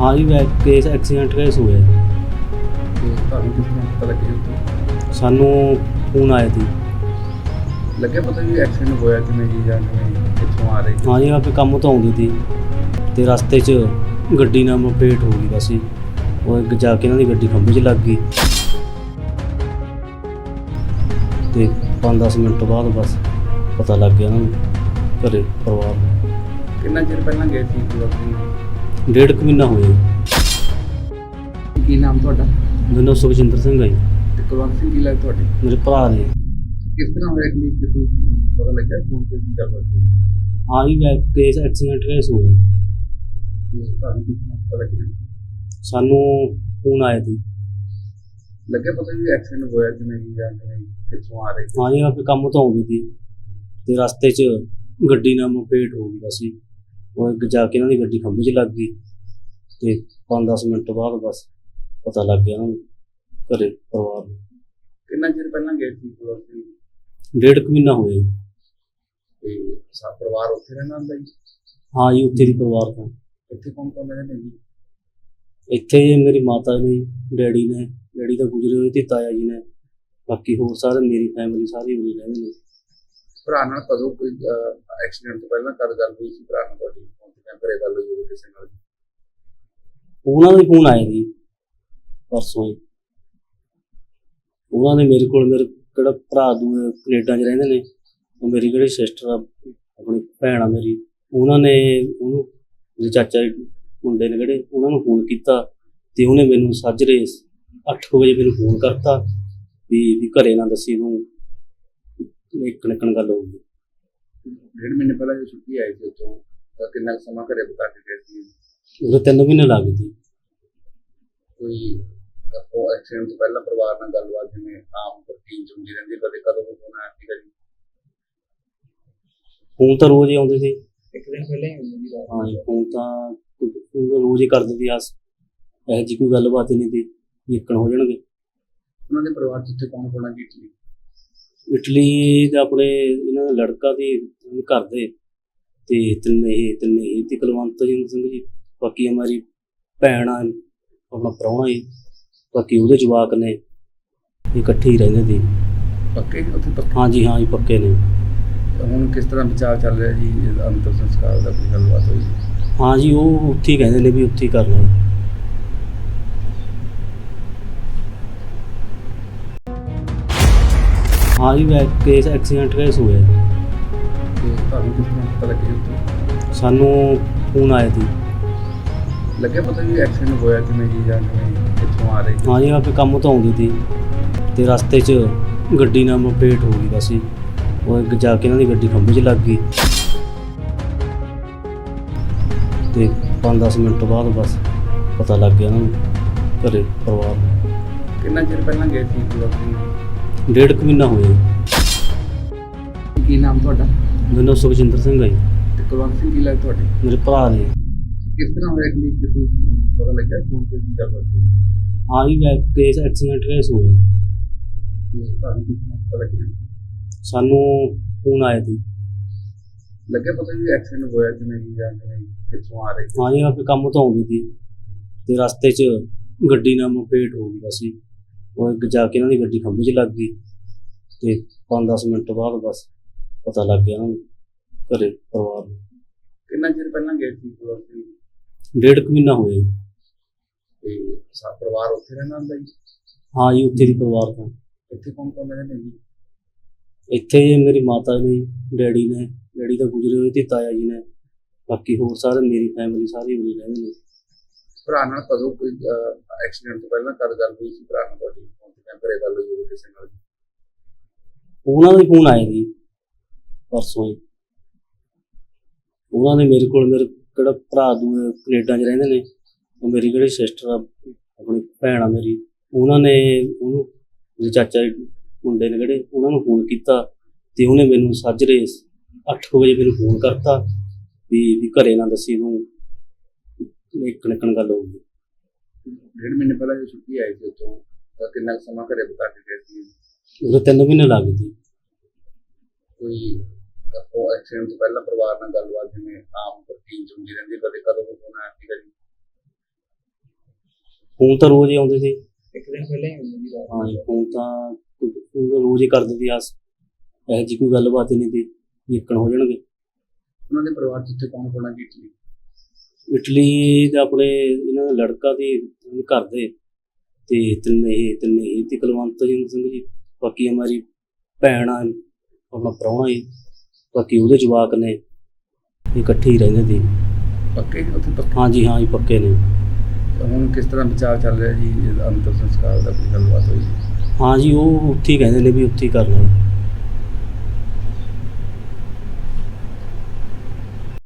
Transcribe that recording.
ਹਾਂ ਜੀ ਵੈ ਕੇਸ ਐਕਸੀਡੈਂਟ ਕੇਸ ਹੋਇਆ ਜੀ। ਤੇ ਤੁਹਾਨੂੰ ਕਿਸ ਤਰ੍ਹਾਂ ਪਤਾ ਲੱਗਿਆ ਉੱਥੇ? ਸਾਨੂੰ ਫੋਨ ਆਇਆ ਸੀ। ਲੱਗਿਆ ਪਤਾ ਵੀ ਐਕਸੀਡੈਂਟ ਹੋਇਆ ਕਿਵੇਂ ਜੀ ਜਾਂ ਕਿਵੇਂ ਕਿੱਥੋਂ ਆ ਰਹੀ? ਹਾਂ ਜੀ ਆਪੇ ਕੰਮ ਤੋਂ ਆਉਂਦੀ ਸੀ ਤੇ ਰਸਤੇ 'ਚ ਗੱਡੀ ਨਾਲ ਮਪੇਟ ਹੋ ਗਈ ਬਸ ਜੀ। ਉਹ ਅੱਗੇ ਜਾ ਕੇ ਇਹਨਾਂ ਦੀ ਗੱਡੀ ਖੰਭੇ 'ਚ ਲੱਗ ਗਈ। ਤੇ 5-10 ਮਿੰਟ ਬਾਅਦ ਬਸ ਪਤਾ ਲੱਗ ਗਿਆ ਇਹਨਾਂ ਨੂੰ ਘਰੇ ਪਰਿਵਾਰ ਨੂੰ। ਕਿੰਨਾ ਚਿਰ ਪਹਿਲਾਂ ਗਏ ਸੀ ਤੁਸੀਂ ਡੇਢ ਕੁ ਮਹੀਨਾ ਹੋਇਆ। ਜੀ। ਕੀ ਨਾਮ ਤੁਹਾਡਾ? ਮੇਰਾ ਨਾਮ ਸੁਖਜਿੰਦਰ ਸਿੰਘ ਹੈ ਜੀ। ਤੇ ਕੁਲਵੰਤ ਸਿੰਘ ਕੀ ਲੱਗ ਤੁਹਾਡੇ? ਮੇਰੇ ਭਰਾ ਨੇ। ਕਿਸ ਤਰ੍ਹਾਂ ਹੋਇਆ ਕਿ ਕਿਸੇ ਪਤਾ ਲੱਗਿਆ ਫੋਨ ਤੇ ਕੀ ਗੱਲ ਹੋਈ? ਹਾਂ ਜੀ ਵੈ ਕੇਸ ਐਕਸੀਡੈਂਟ ਕੇਸ ਹੋਇਆ। ਜੀ। ਤੇ ਤੁਹਾਨੂੰ ਕਿਸ ਤਰ੍ਹਾਂ ਪਤਾ ਲੱਗਿਆ? ਸਾਨੂੰ ਫੋਨ ਆਇਆ ਸੀ। ਲੱਗਿਆ ਪਤਾ ਵੀ ਐਕਸੀਡੈਂਟ ਹੋਇਆ ਕਿਵੇਂ ਜੀ ਜਾਂ ਕਿਵੇਂ ਕਿੱਥੋਂ ਆ ਰਹੀ ਹਾਂ ਜੀ ਆਪੇ ਕੰਮ ਤੋਂ ਆਉਂਦੀ ਸੀ। ਤੇ ਰਸਤੇ 'ਚ ਗੱਡੀ ਨਾਲ ਮਪੇਟ ਹੋ ਗਈ ਜੀ। ਉਹ ਅੱਗੇ ਜਾ ਕੇ ਇਹਨਾਂ ਦੀ ਗੱਡੀ ਖੰਭੇ 'ਚ ਲੱਗ ਗਈ ਤੇ 5-10 ਮਿੰਟ ਬਾਅਦ ਬਸ ਪਤਾ ਲੱਗ ਗਿਆ ਇਹਨਾਂ ਨੂੰ ਘਰੇ ਪਰਿਵਾਰ ਨੂੰ। ਕਿੰਨਾ ਚਿਰ ਪਹਿਲਾਂ ਗਏ ਸੀ ਕੁਲਵੰਤ ਸਿੰਘ ਡੇਢ ਕੁ ਮਹੀਨਾ ਹੋਇਆ ਜੀ। ਤੇ ਸਾ ਪਰਿਵਾਰ ਉੱਥੇ ਰਹਿੰਦਾ ਹੁੰਦਾ ਜੀ? ਹਾਂ ਜੀ ਉੱਥੇ ਦੀ ਪਰਿਵਾਰ ਤੋਂ। ਇੱਥੇ ਕੌਣ ਕੌਣ ਰਹਿੰਦੇ ਨੇ ਜੀ? ਇੱਥੇ ਮੇਰੀ ਮਾਤਾ ਨੇ ਡੈਡੀ ਨੇ ਡੈਡੀ ਤਾਂ ਗੁਜਰੇ ਹੋਏ ਤੇ ਤਾਇਆ ਜੀ ਨੇ। ਬਾਕੀ ਹੋਰ ਸਾਰੇ ਮੇਰੀ ਫੈਮਿਲੀ ਸਾਰੀ ਉਰੇ ਰਹਿੰਦੇ ਨੇ। ਭਰਾ ਨਾਲ ਕਦੋਂ ਕੋਈ ਐਕਸੀਡੈਂਟ ਤੋਂ ਪਹਿਲਾਂ ਕਦ ਗੱਲ ਹੋਈ ਸੀ? ਭਰਾ ਨਾਲ ਤੁਹਾਡੀ ਫੋਨ ਤੇ ਘਰੇ ਗੱਲ ਹੋਈ ਹੋਵੇ ਕਿਸੇ ਨਾਲ? ਉਹਨਾਂ ਦਾ ਫੋਨ ਆਇਆ ਜੀ ਪਰਸੋਂ ਹੀ। ਉਹਨਾਂ ਨੇ ਮੇਰੇ ਕੋਲ ਮੇਰੇ ਕਿਹੜਾ ਭਰਾ ਦੂਏ ਕੈਨੇਡਾ 'ਚ ਰਹਿੰਦੇ ਨੇ, ਉਹ ਮੇਰੀ ਜਿਹੜੀ ਸਿਸਟਰ ਆ, ਆਪਣੀ ਭੈਣ ਆ ਮੇਰੀ। ਉਹਨਾਂ ਨੇ ਉਹਨੂੰ ਮੇਰੇ ਚਾਚਾ ਜੀ ਮੁੰਡੇ ਨੇ ਜਿਹੜੇ ਉਹਨਾਂ ਨੂੰ ਫੋਨ ਕੀਤਾ ਤੇ ਉਹਨੇ ਮੈਨੂੰ ਸਾਜਰੇ 8 ਵਜੇ ਮੈਨੂੰ ਫੋਨ ਕਰਤਾ ਵੀ ਵੀ ਘਰੇ ਨਾ ਦੱਸੀ ਤੂੰ ਇੱਕ ਨਿਕਣ ਗੱਲ ਹੋ ਗਈ। ਡੇਢ ਮਹੀਨੇ ਪਹਿਲਾਂ ਜੋ ਛੁੱਟੀ ਆਈ ਸੀ ਉੱਥੋਂ ਤਾਂ ਕਿੰਨਾ ਕੁ ਸਮਾਂ ਘਰੇ ਬਿਤਾ ਕੇ ਗਏ ਸੀ? ਉਹਦੇ ਤਿੰਨ ਮਹੀਨੇ ਲੱਗ ਗਏ। ਸੀ ਕੋਈ ਉਹ ਐਕਸੀਡੈਂਟ ਤੋਂ ਪਹਿਲਾਂ ਪਰਿਵਾਰ ਨਾਲ ਗੱਲਬਾਤ ਜਿਵੇਂ ਆਮ ਰੂਟੀਨ ਚ ਹੁੰਦੀ ਰਹਿੰਦੀ ਕਦੇ ਕਦੋਂ ਫੋਨ ਆਇਆ ਸੀਗਾ ਜੀ? ਫੋਨ ਤਾਂ ਰੋਜ਼ ਹੀ ਆਉਂਦੇ ਸੀ। ਇੱਕ ਦਿਨ ਪਹਿਲਾਂ ਹੀ ਹੁੰਦੀ ਸੀ ਹਾਂ ਜੀ ਫੋਨ ਤਾਂ ਫੋਨ ਰੋਜ਼ ਹੀ ਕਰਦੇ ਸੀ ਆਸ ਇਹੋ ਜਿਹੀ ਕੋਈ ਗੱਲਬਾਤ ਹੀ ਨਹੀਂ ਸੀ ਇੱਕਣ ਹੋ ਜਾਣਗੇ। ਉਹਨਾਂ ਦੇ ਪਰਿਵਾਰ ਚ ਉੱਥੇ ਕੌਣ ਜੀ ਇਟਲੀ ਦੇ ਆਪਣੇ ਇਹਨਾਂ ਦਾ ਲੜਕਾ ਦੀ ਘਰ ਦੇ ਤੇ ਤਿੰਨੇ ਇਹ ਤਿੰਨੇ ਇਹ ਤੇ ਕੁਲਵੰਤ ਸਿੰਘ ਸਿੰਘ ਜੀ ਬਾਕੀ ਹਮਾਰੀ ਭੈਣ ਆ ਆਪਣਾ ਪ੍ਰਾਹੁਣਾ ਜੀ ਬਾਕੀ ਉਹਦੇ ਜਵਾਕ ਨੇ ਇਕੱਠੇ ਹੀ ਰਹਿੰਦੇ ਸੀ। ਪੱਕੇ ਉੱਥੇ? ਪੱਕੇ? ਹਾਂਜੀ ਹਾਂ ਜੀ ਪੱਕੇ ਨੇ। ਹੁਣ ਕਿਸ ਤਰ੍ਹਾਂ ਵਿਚਾਰ ਚੱਲ ਰਿਹਾ ਜੀ ਅੰਤਰ ਸੰਸਕਾਰ ਦਾ ਕੋਈ ਗੱਲਬਾਤ ਹੋਈ? ਹਾਂ ਜੀ ਉਹ ਉੱਥੇ ਹੀ ਕਹਿੰਦੇ ਨੇ ਵੀ ਉੱਥੇ ਹੀ ਕਰਨਾ ਹੈ। ਹਾਂ ਜੀ ਵੈ ਕੇਸ ਐਕਸੀਡੈਂਟ ਕੇਸ ਹੋਇਆ। ਜੀ। ਤੇ ਤੁਹਾਨੂੰ ਕਿਸ ਤਰ੍ਹਾਂ ਪਤਾ ਲੱਗਿਆ ਉੱਥੇ? ਸਾਨੂੰ ਫੋਨ ਆਇਆ ਸੀ। ਲੱਗਿਆ ਪਤਾ ਵੀ ਐਕਸੀਡੈਂਟ ਹੋਇਆ ਕਿਵੇਂ ਜੀ ਜਾਂ ਕਿਵੇਂ ਕਿੱਥੋਂ ਆ ਰਹੀ ਹਾਂ ਜੀ ਆਪੇ ਕੰਮ ਤੋਂ ਆਉਂਦੀ ਸੀ। ਤੇ ਰਸਤੇ 'ਚ ਗੱਡੀ ਨਾਲ ਮਪੇਟ ਹੋ ਗਈ ਬਸ ਜੀ। ਉਹ ਅੱਗੇ ਜਾ ਕੇ ਇਹਨਾਂ ਦੀ ਗੱਡੀ ਖੰਭੇ 'ਚ ਲੱਗ ਗਈ। ਤੇ 5-10 ਮਿੰਟ ਬਾਅਦ ਬਸ ਪਤਾ ਲੱਗ ਗਿਆ ਇਹਨਾਂ ਨੂੰ ਘਰੇ ਪਰਿਵਾਰ ਨੂੰ। ਕਿੰਨਾ ਚਿਰ ਪਹਿਲਾਂ ਗਏ ਸੀ ਕੁਲਵੰਤ ਸਿੰਘ ਡੇਢ ਕੁ ਮਹੀਨਾ ਹੋਇਆ ਜੀ। ਕੀ ਨਾਮ ਤੁਹਾਡਾ? ਮੇਰਾ ਨਾਮ ਸੁਖਜਿੰਦਰ ਸਿੰਘ ਹੈ ਜੀ। ਤੇ ਕੁਲਵੰਤ ਸਿੰਘ ਕੀ ਲੱਗ ਤੁਹਾਡੇ? ਮੇਰੇ ਭਰਾ ਨੇ। ਕਿਸ ਤਰ੍ਹਾਂ ਹੋਇਆ ਕਿ ਕਿਸੇ ਪਤਾ ਲੱਗਿਆ ਫੋਨ ਤੇ ਕੀ ਗੱਲ ਹੋਈ? ਹਾਂ ਜੀ ਵੈ ਕੇਸ ਐਕਸੀਡੈਂਟ ਕੇਸ ਹੋਇਆ। ਜੀ। ਤੇ ਤੁਹਾਨੂੰ ਕਿਸ ਤਰ੍ਹਾਂ ਪਤਾ ਲੱਗਿਆ? ਸਾਨੂੰ ਫੋਨ ਆਇਆ ਸੀ ਲੱਗਿਆ ਪਤਾ ਵੀ ਐਕਸੀਡੈਂਟ ਹੋਇਆ ਕਿਵੇਂ ਜੀ ਜਾਂ ਕਿਵੇਂ ਕਿੱਥੋਂ ਆ ਰਹੀ ਹਾਂ ਜੀ ਆਪੇ ਕੰਮ ਤੋਂ ਆਉਂਦੀ ਸੀ। ਤੇ ਰਸਤੇ 'ਚ ਗੱਡੀ ਨਾਲ ਮਪੇਟ ਹੋ ਗਈ ਬਸ ਜੀ। ਉਹ ਅੱਗੇ ਜਾ ਕੇ ਇਹਨਾਂ ਦੀ ਗੱਡੀ ਖੰਭੇ 'ਚ ਲੱਗ ਗਈ ਤੇ 5-10 ਮਿੰਟ ਬਾਅਦ ਬਸ ਪਤਾ ਲੱਗ ਗਿਆ ਇਹਨਾਂ ਨੂੰ ਘਰੇ ਪਰਿਵਾਰ ਨੂੰ। ਕਿੰਨਾ ਚਿਰ ਪਹਿਲਾਂ ਗਏ ਸੀ ਕੁਲਵੰਤ ਸਿੰਘ ਡੇਢ ਕੁ ਮਹੀਨਾ ਹੋਇਆ ਜੀ। ਤੇ ਸਾ ਪਰਿਵਾਰ ਉੱਥੇ ਰਹਿੰਦਾ ਹੁੰਦਾ ਜੀ? ਹਾਂ ਜੀ ਉੱਥੇ ਦੀ ਪਰਿਵਾਰ ਤੋਂ ਇੱਥੇ ਕੌਣ ਕੌਣ ਰਹਿੰਦੇ ਨੇ ਜੀ? ਇੱਥੇ ਮੇਰੀ ਮਾਤਾ ਨੇ ਡੈਡੀ ਨੇ ਡੈਡੀ ਤਾਂ ਗੁਜਰੇ ਹੋਏ ਤੇ ਤਾਇਆ ਜੀ ਨੇ। ਬਾਕੀ ਹੋਰ ਸਾਰੇ ਮੇਰੀ ਫੈਮਿਲੀ ਸਾਰੀ ਉਰੇ ਰਹਿੰਦੇ ਨੇ। ਭਰਾ ਨਾਲ ਕਦੋਂ ਕੋਈ ਐਕਸੀਡੈਂਟ ਤੋਂ ਪਹਿਲਾਂ ਕਦ ਗੱਲ ਹੋਈ ਸੀ? ਭਰਾ ਨਾਲ ਤੁਹਾਡੀ ਫੋਨ ਤੇ ਜਾਂ ਘਰੇ ਗੱਲ ਹੋਈ ਹੋਵੇ ਕਿਸੇ ਨਾਲ? ਉਹਨਾਂ ਦਾ ਫੋਨ ਆਇਆ ਜੀ ਪਰਸੋਂ ਹੀ। ਉਹਨਾਂ ਨੇ ਮੇਰੇ ਕੋਲ ਮੇਰੇ ਕਿਹੜਾ ਭਰਾ ਦੂਏ ਕੈਨੇਡਾ 'ਚ ਰਹਿੰਦੇ ਨੇ, ਉਹ ਮੇਰੀ ਜਿਹੜੀ ਸਿਸਟਰ ਆ, ਆਪਣੀ ਭੈਣ ਆ ਮੇਰੀ। ਉਹਨਾਂ ਨੇ ਉਹਨੂੰ ਮੇਰੇ ਚਾਚਾ ਜੀ ਮੁੰਡੇ ਨੇ ਜਿਹੜੇ ਉਹਨਾਂ ਨੂੰ ਫੋਨ ਕੀਤਾ ਤੇ ਉਹਨੇ ਮੈਨੂੰ ਸਾਜਰੇ 8 ਵਜੇ ਮੈਨੂੰ ਫੋਨ ਕਰਤਾ ਵੀ ਵੀ ਘਰੇ ਨਾ ਦੱਸੀ ਤੂੰ। ਇੱਕ ਨਿਕਣ ਗੱਲ ਹੋ ਗਈ ਡੇਢ ਮਹੀਨੇ ਪਹਿਲਾਂ ਜੋ ਛੁੱਟੀ ਆਈ ਸੀ ਉੱਥੋਂ ਤਾਂ ਕਿੰਨਾ ਕੁ ਸਮਾਂ ਘਰੇ ਬਿਤਾ ਕੇ ਗਏ ਸੀ? ਉਹਦੇ ਤਿੰਨ ਮਹੀਨੇ ਲੱਗ ਗਏ ਸੀ। ਕੋਈ ਉਹ ਐਕਸੀਡੈਂਟ ਤੋਂ ਪਹਿਲਾਂ ਪਰਿਵਾਰ ਨਾਲ ਗੱਲਬਾਤ ਜਿਵੇਂ ਆਮ ਰੂਟੀਨ ਚ ਹੁੰਦੀ ਰਹਿੰਦੀ ਕਦੇ ਕਦੋਂ ਫੋਨ ਆਇਆ ਸੀਗਾ ਜੀ ਫੋਨ ਤਾਂ ਰੋਜ਼ ਹੀ ਆਉਂਦੇ ਸੀ। ਇੱਕ ਦਿਨ ਪਹਿਲਾਂ ਹੀ ਜੀ ਰਾਤ ਹਾਂ ਜੀ ਫੋਨ ਤਾਂ ਫੋਨ ਰੋਜ਼ ਹੀ ਕਰਦੇ ਸੀ ਆਸ ਇਹੋ ਜਿਹੀ ਕੋਈ ਗੱਲਬਾਤ ਹੀ ਨਹੀਂ ਸੀ ਇੱਕਣ ਹੋ ਜਾਣਗੇ। ਉਹਨਾਂ ਦੇ ਪਰਿਵਾਰ ਉੱਥੇ ਕੌਣ ਕੌਣ ਜੀ ਇਟਲੀ ਇਟਲੀ ਦਾ ਆਪਣੇ ਇਹਨਾਂ ਦਾ ਲੜਕਾ ਤੇ ਘਰ ਦੇ ਤੇ ਤਿੰਨੇ ਇਹ ਤਿੰਨੇ ਇਹ ਤੇ ਕੁਲਵੰਤ ਸਿੰਘ ਸਿੰਘ ਜੀ ਬਾਕੀ ਹਮਾਰੀ ਭੈਣ ਆ ਆਪਣਾ ਪ੍ਰਾਹੁਣਾ ਜੀ ਬਾਕੀ ਉਹਦੇ ਜਵਾਕ ਨੇ ਇਕੱਠੇ ਹੀ ਰਹਿੰਦੇ ਸੀ। ਪੱਕੇ ਉੱਥੇ? ਪੱਕੇ? ਹਾਂਜੀ ਹਾਂ ਜੀ ਪੱਕੇ ਨੇ। ਹੁਣ ਕਿਸ ਤਰ੍ਹਾਂ ਵਿਚਾਰ ਚੱਲ ਰਿਹਾ ਜੀ ਅੰਤਰ ਸੰਸਕਾਰ ਦਾ ਕੋਈ ਗੱਲਬਾਤ ਹੋਈ? ਹਾਂ ਜੀ ਉਹ ਉੱਥੇ ਹੀ ਕਹਿੰਦੇ ਨੇ ਵੀ ਉੱਥੇ ਹੀ ਕਰਨਾ।